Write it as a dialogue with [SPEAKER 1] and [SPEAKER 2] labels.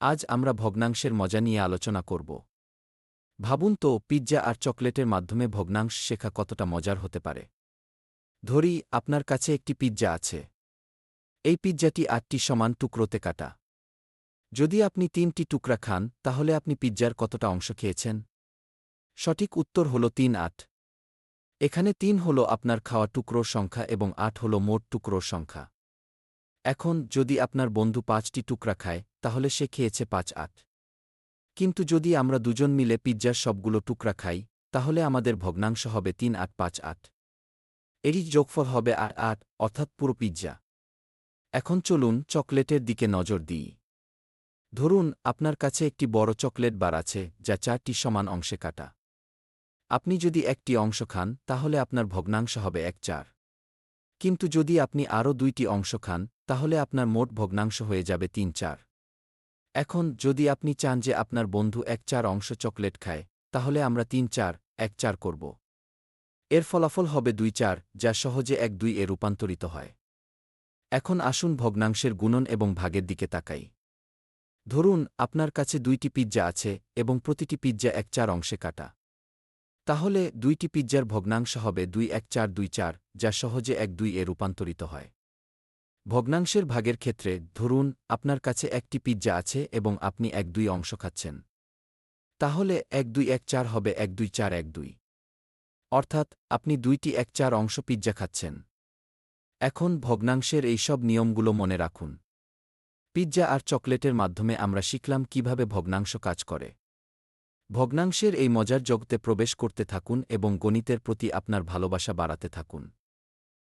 [SPEAKER 1] আজ আমরা ভগ্নাংশের মজা নিয়ে আলোচনা করব। ভাবুন তো, পিৎজা আর চকলেটের মাধ্যমে ভগ্নাংশ শেখা কতটা মজার হতে পারে। ধরি, আপনার কাছে একটি পিৎজা আছে। এই পিৎজাটি আটটি সমান টুকরোতে কাটা। যদি আপনি তিনটি টুকরা খান, তাহলে আপনি পিৎজার কতটা অংশ খেয়েছেন? সঠিক উত্তর হল তিন আট। এখানে তিন হল আপনার খাওয়া টুকরোর সংখ্যা এবং আট হল মোট টুকরোর সংখ্যা। এখন যদি আপনার বন্ধু পাঁচটি টুকরা খায়, তাহলে সে খেয়েছে পাঁচ আট। কিন্তু যদি আমরা দুজন মিলে পিৎজার সবগুলো টুকরা খাই, তাহলে আমাদের ভগ্নাংশ হবে তিন আট পাঁচ আট। এরই যোগফল হবে আট আট, অর্থাৎ পুরো পিৎজা। এখন চলুন চকলেটের দিকে নজর দিই। ধরুন, আপনার কাছে একটি বড় চকলেট বার আছে, যা চারটি সমান অংশে কাটা। আপনি যদি একটি অংশ খান, তাহলে আপনার ভগ্নাংশ হবে এক চার। কিন্তু যদি আপনি আরও দুইটি অংশ খান তাহলে আপনার মোট ভগ্নাংশ হয়ে যাবে তিন চার। এখন যদি আপনি চান যে আপনার বন্ধু এক চার অংশ চকলেট খায়, তাহলে আমরা তিন চার, এক চার করব। এর ফলাফল হবে দুই চার, যা সহজে এক দুই এ রূপান্তরিত হয়। এখন আসুন ভগ্নাংশের গুণন এবং ভাগের দিকে তাকাই। ধরুন, আপনার কাছে দুইটি পিৎজা আছে এবং প্রতিটি পিৎজা এক চার অংশে কাটা। তাহলে দুইটি পিৎজার ভগ্নাংশ হবে দুই এক চার দুই চার, যা সহজে এক দুই এ রূপান্তরিত হয়। ভগ্নাংশের ভাগের ক্ষেত্রে, ধরুন, আপনার কাছে একটি পিৎজা আছে এবং আপনি এক দুই অংশ খাচ্ছেন। তাহলে এক দুই এক চার হবে এক দুই চার এক দুই। অর্থাৎ, আপনি দুইটি এক চার অংশ পিৎজা খাচ্ছেন। এখন ভগ্নাংশের এই সব নিয়মগুলো মনে রাখুন। পিৎজা আর চকলেটের মাধ্যমে আমরা শিখলাম কীভাবে ভগ্নাংশ কাজ করে। ভগ্নাংশের এই মজার জগতে প্রবেশ করতে থাকুন এবং গণিতের প্রতি আপনার ভালোবাসা বাড়াতে থাকুন।